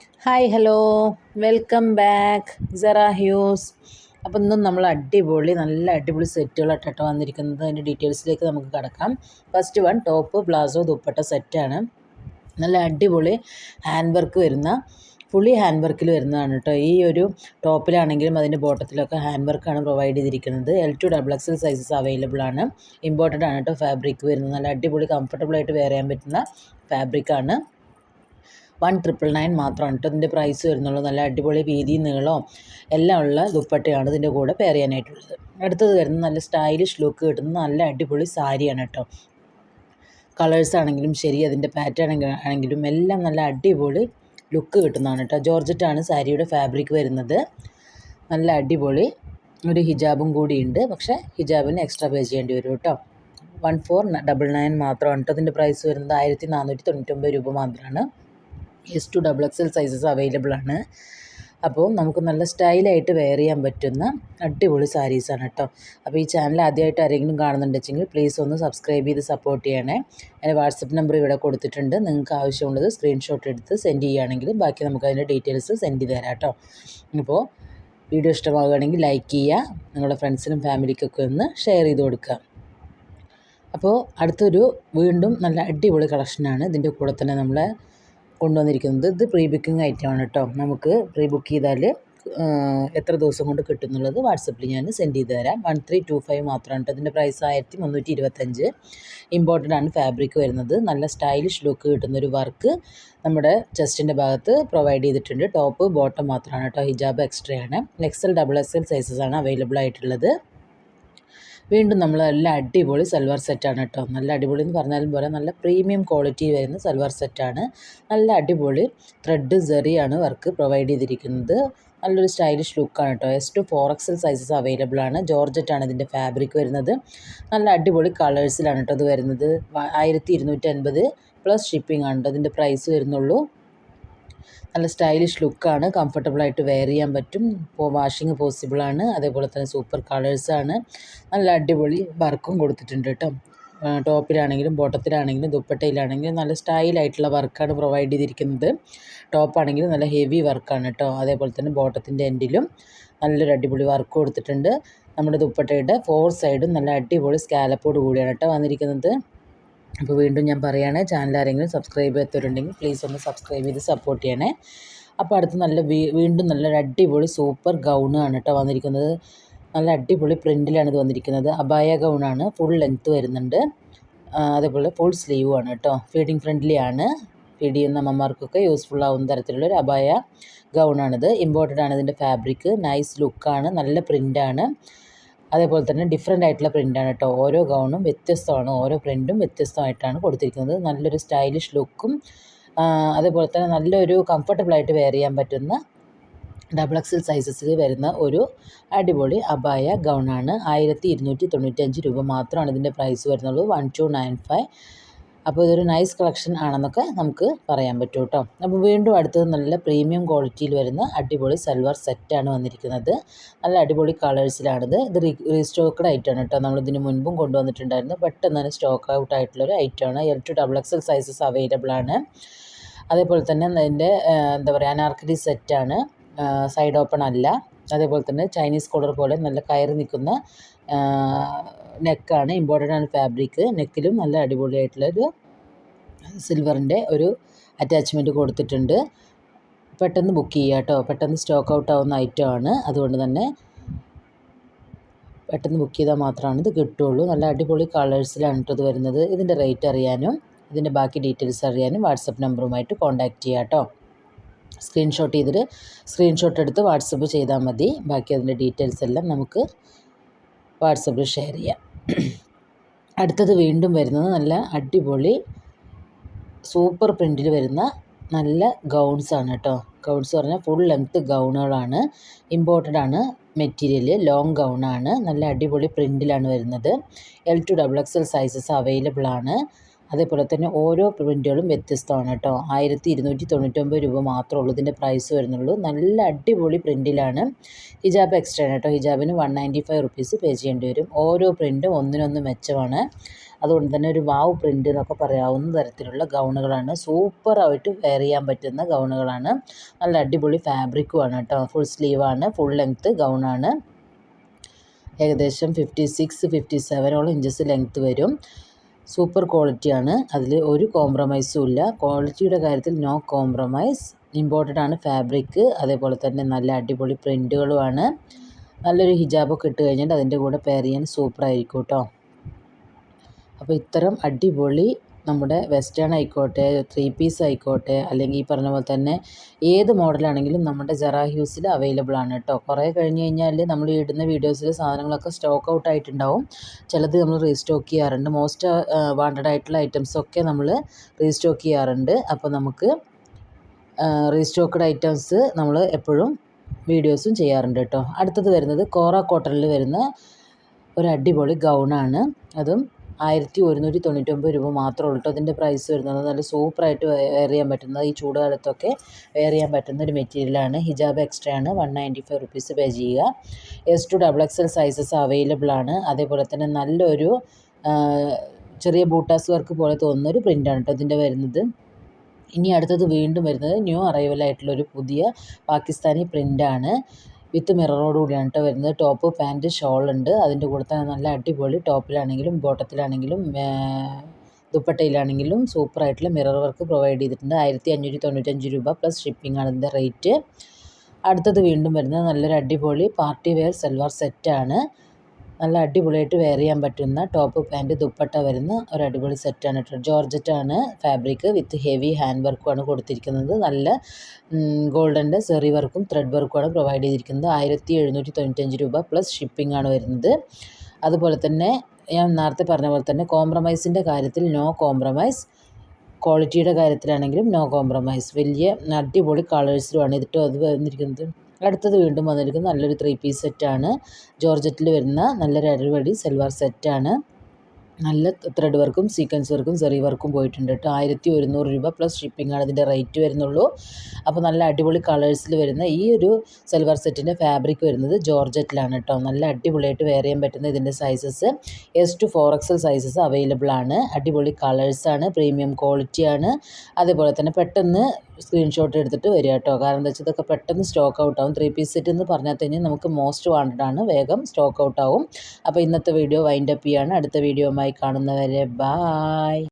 Hi hello. Welcome back. Sera Hues. അപ്പോൾ ഇന്നും നമ്മൾ അടിപൊളി നല്ല അടിപൊളി സെറ്റുകളായിട്ടോ വന്നിരിക്കുന്നത്. അതിന്റെ ഡീറ്റെയിൽസിലേക്ക് നമുക്ക് കിടക്കാം. First one top palazzo dupatta സെറ്റാണ് നല്ല അടിപൊളി ഹാൻഡ് വർക്ക് വരുന്ന ഫുള്ളി ഹാൻഡ് വർക്കിൽ വരുന്നതാണ് കേട്ടോ. ഈ ഒരു ടോപ്പിലാണെങ്കിലും അതിന്റെ ബോട്ടത്തിലൊക്കെ ഹാൻഡ് വർക്കാണ് പ്രൊവൈഡ് ചെയ്തിരിക്കുന്നത്. L to double XL sizes available ആണ്. ഇമ്പോർട്ടന്റ് ആണ് കേട്ടോ ഫാബ്രിക് വരുന്നത്. നല്ല അടിപൊളി കംഫർട്ടബിൾ ആയിട്ട് ചെയ്യാൻ പറ്റുന്ന ഫാബ്രിക്കാണ് വൺ ട്രിപ്പിൾ നയൻ മാത്രമാണ് കേട്ടോ. ഇതിന്റെ പ്രൈസ് വരുന്നുള്ളൂ. നല്ല അടിപൊളി വീതി നീളവും എല്ലാം ഉള്ള ദുപ്പട്ടയാണ് ഇതിന്റെ കൂടെ പെയർ ചെയ്യാനായിട്ടുള്ളത്. അടുത്തത് വരുന്ന നല്ല സ്റ്റൈലിഷ് ലുക്ക് കിട്ടുന്ന നല്ല അടിപൊളി സാരിയാണ് കേട്ടോ. കളേഴ്സ് ആണെങ്കിലും ശരി അതിന്റെ പാറ്റേൺ ആണെങ്കിലും എല്ലാം നല്ല അടിപൊളി ലുക്ക് കിട്ടുന്നതാണ് കേട്ടോ. ജോർജറ്റാണ് സാരിയുടെ ഫാബ്രിക് വരുന്നത്. നല്ല അടിപൊളി ഒരു ഹിജാബും കൂടിയുണ്ട്. പക്ഷേ ഹിജാബിന് എക്സ്ട്രാ പേ ചെയ്യേണ്ടി വരും കേട്ടോ. വൺ ഫോർ ഡബിൾ നയൻ മാത്രമാണ് കേട്ടോ. അതിന്റെ പ്രൈസ് വരുന്നത് ആയിരത്തി നാനൂറ്റി തൊണ്ണൂറ്റൊമ്പത് രൂപ മാത്രമാണ്. S to double X L sizes available ആണ്. അപ്പോൾ നമുക്ക് നല്ല സ്റ്റൈലായിട്ട് വെയർ ചെയ്യാൻ പറ്റുന്ന അടിപൊളി സാരീസാണ് കേട്ടോ അപ്പോൾ ഈ ചാനൽ ആദ്യമായിട്ട് ആരെങ്കിലും കാണുന്നുണ്ടെങ്കിൽ പ്ലീസ് ഒന്ന് സബ്സ്ക്രൈബ് ചെയ്ത് സപ്പോർട്ട് ചെയ്യണേ. എന്റെ വാട്സപ്പ് നമ്പർ ഇവിടെ കൊടുത്തിട്ടുണ്ട്. നിങ്ങൾക്ക് ആവശ്യമുള്ളത് സ്ക്രീൻഷോട്ട് എടുത്ത് സെൻഡ് ചെയ്യുകയാണെങ്കിൽ ബാക്കി നമുക്ക് അതിന്റെ ഡീറ്റെയിൽസ് സെൻഡ് ചെയ്ത് തരാം കേട്ടോ ഇപ്പോൾ വീഡിയോ ഇഷ്ടമാകുകയാണെങ്കിൽ ലൈക്ക് ചെയ്യുക. നിങ്ങളുടെ ഫ്രണ്ട്സിനും ഫാമിലിക്കൊക്കെ ഒന്ന് ഷെയർ ചെയ്ത് കൊടുക്കുക. അപ്പോൾ അടുത്തൊരു വീണ്ടും നല്ല അടിപൊളി കളക്ഷനാണ് ഇതിന്റെ കൂടെ തന്നെ നമ്മളെ കൊണ്ടുവന്നിരിക്കുന്നത്. ഇത് പ്രീ ബുക്കിംഗ് ഐറ്റമാണ് കേട്ടോ. നമുക്ക് പ്രീ ബുക്ക് ചെയ്താൽ എത്ര ദിവസം കൊണ്ട് കിട്ടുന്നുള്ളത് വാട്സപ്പിൽ ഞാൻ സെൻഡ് ചെയ്ത് തരാം. വൺ ത്രീ ടു ഫൈവ് മാത്രമാണ് കേട്ടോ. ഇതിന്റെ പ്രൈസ് ആയിരത്തി മുന്നൂറ്റി ഇരുപത്തഞ്ച് ഇമ്പോർട്ടന്റ് ആണ് ഫാബ്രിക് വരുന്നത്. നല്ല സ്റ്റൈലിഷ് ലുക്ക് കിട്ടുന്ന ഒരു വർക്ക് നമ്മുടെ ചെസ്റ്റിന്റെ ഭാഗത്ത് പ്രൊവൈഡ് ചെയ്തിട്ടുണ്ട്. ടോപ്പ് ബോട്ടം മാത്രമാണ് കേട്ടോ. ഹിജാബ് എക്സ്ട്രാ ആണ് എക്സൽ ഡബിൾ എക്സൽ സൈസസ് ആണ് അവൈലബിൾ ആയിട്ടുള്ളത്. വീണ്ടും നമ്മൾ നല്ല അടിപൊളി സൽവാർ സെറ്റാണ് കേട്ടോ നല്ല അടിപൊളി എന്ന് പറഞ്ഞാലും പോലെ നല്ല പ്രീമിയം ക്വാളിറ്റി വരുന്ന സൽവാർ സെറ്റാണ് നല്ല അടിപൊളി ത്രെഡ് സെറിയാണ് വർക്ക് പ്രൊവൈഡ് ചെയ്തിരിക്കുന്നത്. നല്ലൊരു സ്റ്റൈലിഷ് ലുക്കാണ് കേട്ടോ S to four XL sizes available ആണ്. ജോർജറ്റാണ് ഇതിന്റെ ഫാബ്രിക് വരുന്നത്. നല്ല അടിപൊളി കളേഴ്സിലാണ് കേട്ടോ ഇത് വരുന്നത്. ആയിരത്തി ഇരുന്നൂറ്റി അൻപത് പ്ലസ് ഷിപ്പിംഗ് ആണ് കേട്ടോ ഇതിന്റെ പ്രൈസ് വരുന്നുള്ളൂ. നല്ല സ്റ്റൈലിഷ് ലുക്കാണ് കംഫർട്ടബിളായിട്ട് വെയർ ചെയ്യാൻ പറ്റും. ഇപ്പോൾ വാഷിങ് പോസിബിളാണ് അതേപോലെ തന്നെ സൂപ്പർ കളേഴ്സാണ് നല്ല അടിപൊളി വർക്കും കൊടുത്തിട്ടുണ്ട് കേട്ടോ. ടോപ്പിലാണെങ്കിലും ബോട്ടത്തിലാണെങ്കിലും ദുപ്പട്ടയിലാണെങ്കിലും നല്ല സ്റ്റൈലായിട്ടുള്ള വർക്കാണ് പ്രൊവൈഡ് ചെയ്തിരിക്കുന്നത്. ടോപ്പാണെങ്കിലും നല്ല ഹെവി വർക്കാണ് കേട്ടോ. അതേപോലെ തന്നെ ബോട്ടത്തിന്റെ എൻഡിലും നല്ലൊരു അടിപൊളി വർക്ക് കൊടുത്തിട്ടുണ്ട്. നമ്മുടെ ദുപ്പട്ടയുടെ ഫോർ സൈഡും നല്ല അടിപൊളി സ്കാലപ്പോട് കൂടിയാണ് കേട്ടോ വന്നിരിക്കുന്നത്. അപ്പോൾ വീണ്ടും ഞാൻ പറയുകയാണ് ചാനൽ ആരെങ്കിലും സബ്സ്ക്രൈബ് ചെയ്യാത്തവരുണ്ടെങ്കിൽ പ്ലീസ് ഒന്ന് സബ്സ്ക്രൈബ് ചെയ്ത് സപ്പോർട്ട് ചെയ്യണേ. അപ്പോൾ അടുത്ത് നല്ല വീണ്ടും നല്ലൊരു അടിപൊളി സൂപ്പർ ഗൗണാണ് കേട്ടോ വന്നിരിക്കുന്നത്. നല്ല അടിപൊളി പ്രിന്റിലാണ് ഇത് വന്നിരിക്കുന്നത്. അബായ ഗൗണാണ് ഫുൾ ലെങ്ത്ത് വരുന്നുണ്ട്. അതേപോലെ ഫുൾ സ്ലീവും ആണ് കേട്ടോ. ഫീഡിങ് ഫ്രണ്ട്ലി ആണ്. ഫീഡ് ചെയ്യുന്ന അമ്മമാർക്കൊക്കെ യൂസ്ഫുൾ ആവുന്ന തരത്തിലുള്ള ഒരു അബായ ഗൗണാണിത് ഇമ്പോർട്ടന്റ് ആണ് ഇതിന്റെ ഫാബ്രിക് നൈസ് ലുക്കാണ് നല്ല പ്രിന്റാണ് അതേപോലെ തന്നെ ഡിഫറെന്റ് ആയിട്ടുള്ള പ്രിന്റാണ് കേട്ടോ ഓരോ ഗൗണും വ്യത്യസ്തമാണ്. ഓരോ പ്രിന്റും വ്യത്യസ്തമായിട്ടാണ് കൊടുത്തിരിക്കുന്നത്. നല്ലൊരു സ്റ്റൈലിഷ് ലുക്കും അതേപോലെ തന്നെ നല്ലൊരു കംഫർട്ടബിളായിട്ട് വെയർ ചെയ്യാൻ പറ്റുന്ന ഡബിൾ എക്സൽ സൈസസിൽ വരുന്ന ഒരു അടിപൊളി അബായ ഗൗണാണ് ആയിരത്തി ഇരുന്നൂറ്റി തൊണ്ണൂറ്റഞ്ച് രൂപ മാത്രമാണ് ഇതിന്റെ പ്രൈസ് വരുന്നുള്ളൂ. വൺ ടു നയൻ ഫൈവ് അപ്പോൾ ഇതൊരു നൈസ് കളക്ഷൻ ആണെന്നൊക്കെ നമുക്ക് പറയാൻ പറ്റും കേട്ടോ അപ്പോൾ വീണ്ടും അടുത്തത് നല്ല പ്രീമിയം ക്വാളിറ്റിയിൽ വരുന്ന അടിപൊളി സൽവാർ സെറ്റാണ് വന്നിരിക്കുന്നത്. നല്ല അടിപൊളി കളേഴ്സിലാണിത് ഇത് റീസ്റ്റോക്കഡ് ഐറ്റമാണ് കേട്ടോ നമ്മളിതിന് മുൻപും കൊണ്ടുവന്നിട്ടുണ്ടായിരുന്നു. പെട്ടെന്ന് തന്നെ സ്റ്റോക്ക് ഔട്ട് ആയിട്ടുള്ളൊരു ഐറ്റമാണ് L to double XL sizes available ആണ്. അതേപോലെ തന്നെ അതിന്റെ എന്താ പറയുക അനാർക്കലി സെറ്റാണ് സൈഡ് ഓപ്പൺ അല്ല. അതേപോലെ തന്നെ ചൈനീസ് കോളർ പോലെ നല്ല കയറി നിൽക്കുന്ന നെക്കാണ് ഇമ്പോർട്ടന്റ് ആണ് ഫാബ്രിക് നെക്കിലും നല്ല അടിപൊളിയായിട്ടുള്ളൊരു സിൽവറിന്റെ ഒരു അറ്റാച്ച്മെന്റ് കൊടുത്തിട്ടുണ്ട്. പെട്ടെന്ന് ബുക്ക് ചെയ്യുക കേട്ടോ. പെട്ടെന്ന് സ്റ്റോക്ക് ഔട്ട് ആവുന്ന ഐറ്റമാണ് അതുകൊണ്ട് തന്നെ പെട്ടെന്ന് ബുക്ക് ചെയ്താൽ മാത്രമാണ് ഇത് കിട്ടുള്ളൂ നല്ല അടിപൊളി കളേഴ്സിലാണ് കേട്ടോ ഇത് വരുന്നത്. ഇതിന്റെ റേറ്റ് അറിയാനും ഇതിന്റെ ബാക്കി ഡീറ്റെയിൽസ് അറിയാനും വാട്സപ്പ് നമ്പറുമായിട്ട് കോൺടാക്റ്റ് ചെയ്യാം കേട്ടോ. സ്ക്രീൻഷോട്ട് ചെയ്തിട്ട് സ്ക്രീൻഷോട്ട് എടുത്ത് വാട്സപ്പ് ചെയ്താൽ മതി. ബാക്കി അതിന്റെ ഡീറ്റെയിൽസ് എല്ലാം നമുക്ക് വാട്സപ്പിൽ ഷെയർ ചെയ്യാം. അടുത്തത് വീണ്ടും വരുന്നത് നല്ല അടിപൊളി സൂപ്പർ പ്രിന്റിൽ വരുന്ന നല്ല ഗൗൺസാണ് കേട്ടോ ഗൗൺസ് പറഞ്ഞാൽ ഫുൾ ലെങ്ത്ത് ഗൗണുകളാണ് ഇമ്പോർട്ടഡ് ആണ്. മെറ്റീരിയൽ ലോങ് ഗൗണാണ് നല്ല അടിപൊളി പ്രിന്റിലാണ് വരുന്നത്. L to double X L sizes available ആണ്. അതേപോലെ തന്നെ ഓരോ പ്രിന്റുകളും വ്യത്യസ്തമാണ് കേട്ടോ. ആയിരത്തി ഇരുന്നൂറ്റി തൊണ്ണൂറ്റൊമ്പത് രൂപ മാത്രമേ ഉള്ളൂ ഇതിന്റെ പ്രൈസ് വരുന്നുള്ളൂ. നല്ല അടിപൊളി പ്രിന്റിലാണ് ഹിജാബ് എക്സ്ട്രാ കേട്ടോ. ഹിജാബിന് one ninety five rupees pay ചെയ്യേണ്ടി വരും. ഓരോ പ്രിന്റും ഒന്നിനൊന്ന് മെച്ചമാണ്. അതുകൊണ്ട് തന്നെ ഒരു വാവ് പ്രിന്റ് എന്നൊക്കെ പറയാവുന്ന തരത്തിലുള്ള ഗൗണുകളാണ്. സൂപ്പറായിട്ട് വെയർ ചെയ്യാൻ പറ്റുന്ന ഗൗണുകളാണ്. നല്ല അടിപൊളി ഫാബ്രിക്കുമാണ് കേട്ടോ. ഫുൾ സ്ലീവാണ് ഫുൾ ലെങ്ത്ത് ഗൗണാണ് ഏകദേശം ഫിഫ്റ്റി സിക്സ് ഫിഫ്റ്റി സെവനോളം ഇഞ്ചസ് ലെങ്ത്ത് വരും. സൂപ്പർ ക്വാളിറ്റിയാണ്. അതിൽ ഒരു കോംപ്രമൈസും ഇല്ല. ക്വാളിറ്റിയുടെ കാര്യത്തിൽ നോ കോംപ്രമൈസ് ഇമ്പോർട്ടന്റ് ആണ് ഫാബ്രിക്ക് അതേപോലെ തന്നെ നല്ല അടിപൊളി പ്രിന്റുകളുമാണ് നല്ലൊരു ഹിജാബൊക്കെ ഇട്ട് കഴിഞ്ഞാൽ അതിന്റെ കൂടെ പെയർ ചെയ്യാൻ സൂപ്പറായിരിക്കും കേട്ടോ അപ്പോൾ ഇത്തരം അടിപൊളി നമ്മുടെ വെസ്റ്റേൺ ആയിക്കോട്ടെ ത്രീ പീസ് ആയിക്കോട്ടെ അല്ലെങ്കിൽ ഈ പറഞ്ഞ പോലെ തന്നെ ഏത് മോഡലാണെങ്കിലും നമ്മുടെ ജെറാ ഹ്യൂസിൽ അവൈലബിൾ ആണ് കേട്ടോ കുറേ കഴിഞ്ഞ് കഴിഞ്ഞാൽ നമ്മൾ ഇടുന്ന വീഡിയോസിൽ സാധനങ്ങളൊക്കെ സ്റ്റോക്ക് ഔട്ട് ആയിട്ടുണ്ടാവും. ചിലത് നമ്മൾ റീസ്റ്റോക്ക് ചെയ്യാറുണ്ട്. മോസ്റ്റ് വാണ്ടഡ് ആയിട്ടുള്ള ഐറ്റംസൊക്കെ നമ്മൾ റീസ്റ്റോക്ക് ചെയ്യാറുണ്ട്. അപ്പോൾ നമുക്ക് റീസ്റ്റോക്ക്ഡ് ഐറ്റംസ് നമ്മൾ എപ്പോഴും വീഡിയോസും ചെയ്യാറുണ്ട് കേട്ടോ അടുത്തത് വരുന്നത് കോറ കോട്ടണിൽ വരുന്ന ഒരു അടിപൊളി ഗൗണാണ് അതും ആയിരത്തി ഒരുന്നൂറ്റി തൊണ്ണൂറ്റൊമ്പത് രൂപ മാത്രമേ ഉള്ളൂ അതിന്റെ പ്രൈസ് വരുന്നത്. നല്ല സൂപ്പറായിട്ട് വെയർ ചെയ്യാൻ പറ്റുന്നത്. ഈ ചൂടുകാലത്തൊക്കെ വെയർ ചെയ്യാൻ പറ്റുന്ന ഒരു മെറ്റീരിയലാണ് ഹിജാബ് എക്സ്ട്രാ ആണ്. One ninety five rupees pay ചെയ്യുക. S to double X L sizes available ആണ്. അതേപോലെ തന്നെ നല്ലൊരു ചെറിയ ബൂട്ടാസ് വർക്ക് പോലെ തോന്നുന്ന ഒരു പ്രിന്റാണ് കേട്ടോ ഇതിന്റെ വരുന്നത്. ഇനി അടുത്തത് വീണ്ടും വരുന്നത് ന്യൂ അറൈവൽ ആയിട്ടുള്ളൊരു പുതിയ പാകിസ്ഥാനി പ്രിന്റാണ് വിത്ത് മിററോട് കൂടിയാണ് കേട്ടോ വരുന്നത്. ടോപ്പ് പാന്റ് ഷോൾ ഉണ്ട്. അതിന്റെ കൂടെ തന്നെ നല്ല അടിപൊളി ടോപ്പിലാണെങ്കിലും ബോട്ടത്തിലാണെങ്കിലും ദുപ്പട്ടയിലാണെങ്കിലും സൂപ്പറായിട്ടുള്ള മിറർ വർക്ക് പ്രൊവൈഡ് ചെയ്തിട്ടുണ്ട്. ആയിരത്തി അഞ്ഞൂറ്റി തൊണ്ണൂറ്റഞ്ച് രൂപ പ്ലസ് ഷിപ്പിംഗ് ആണ് ഇതിന്റെ റേറ്റ് അടുത്തത് വീണ്ടും വരുന്നത് നല്ലൊരു അടിപൊളി പാർട്ടി വെയർ സൽവാർ സെറ്റാണ് നല്ല അടിപൊളിയായിട്ട് വെയർ ചെയ്യാൻ പറ്റുന്ന ടോപ്പ് പാന്റ് ദുപ്പട്ട വരുന്ന ഒരു അടിപൊളി സെറ്റാണ് കേട്ടോ ജോർജറ്റാണ് ഫാബ്രിക് വിത്ത് ഹെവി ഹാൻഡ് വർക്കുമാണ് കൊടുത്തിരിക്കുന്നത്. നല്ല ഗോൾഡന്റെ സെറി വർക്കും ത്രെഡ് വർക്കുമാണ് പ്രൊവൈഡ് ചെയ്തിരിക്കുന്നത്. ആയിരത്തി എഴുന്നൂറ്റി തൊണ്ണൂറ്റഞ്ച് രൂപ പ്ലസ് ഷിപ്പിംഗ് ആണ് വരുന്നത്. അതുപോലെ തന്നെ ഞാൻ നേരത്തെ പറഞ്ഞ പോലെ തന്നെ കോംപ്രമൈസിന്റെ കാര്യത്തിൽ നോ കോംപ്രമൈസ് ക്വാളിറ്റിയുടെ കാര്യത്തിലാണെങ്കിലും നോ കോംപ്രമൈസ് വലിയ അടിപൊളി കളേഴ്സിലുമാണ് ഇതിട്ട് അത് വന്നിരിക്കുന്നത്. അടുത്തത് വീണ്ടും വന്നിരിക്കുന്നത് നല്ലൊരു ത്രീ പീസ് സെറ്റാണ് ജോർജറ്റിൽ വരുന്ന നല്ലൊരു അടിപൊളി സൽവാർ സെറ്റാണ് നല്ല ത്രെഡ് വർക്കും സീക്വൻസ് വർക്കും സെറി വർക്കും പോയിട്ടുണ്ട് കേട്ടോ. ആയിരത്തി ഒരുന്നൂറ് രൂപ പ്ലസ് ഷിപ്പിംഗ് ആണ് റേറ്റ് വരുന്നുള്ളൂ. അപ്പോൾ നല്ല അടിപൊളി കളേഴ്സിൽ വരുന്ന ഈ ഒരു സൽവാർ സെറ്റിന്റെ ഫാബ്രിക് വരുന്നത് ജോർജറ്റിലാണ് കേട്ടോ. നല്ല അടിപൊളിയായിട്ട് വെയർ ചെയ്യാൻ പറ്റുന്ന ഇതിന്റെ sizes S to four XL sizes available ആണ്. അടിപൊളി കളേഴ്സാണ് പ്രീമിയം ക്വാളിറ്റിയാണ് അതേപോലെ തന്നെ പെട്ടെന്ന് സ്ക്രീൻഷോട്ട് എടുത്തിട്ട് വരിക കേട്ടോ. കാരണം എന്താ വെച്ചാൽ ഇതൊക്കെ പെട്ടെന്ന് സ്റ്റോക്ക് ഔട്ട് ആവും. ത്രീ പീസ് സെറ്റ് എന്ന് പറഞ്ഞാൽ തന്നെ നമുക്ക് മോസ്റ്റ് വാണ്ടഡ് ആണ്. വേഗം സ്റ്റോക്ക് ഔട്ട് ആവും. അപ്പോൾ ഇന്നത്തെ വീഡിയോ വൈൻഡപ്പ് ചെയ്യാണ്. അടുത്ത വീഡിയോയുമായി കാണുന്നവരെ ബായ്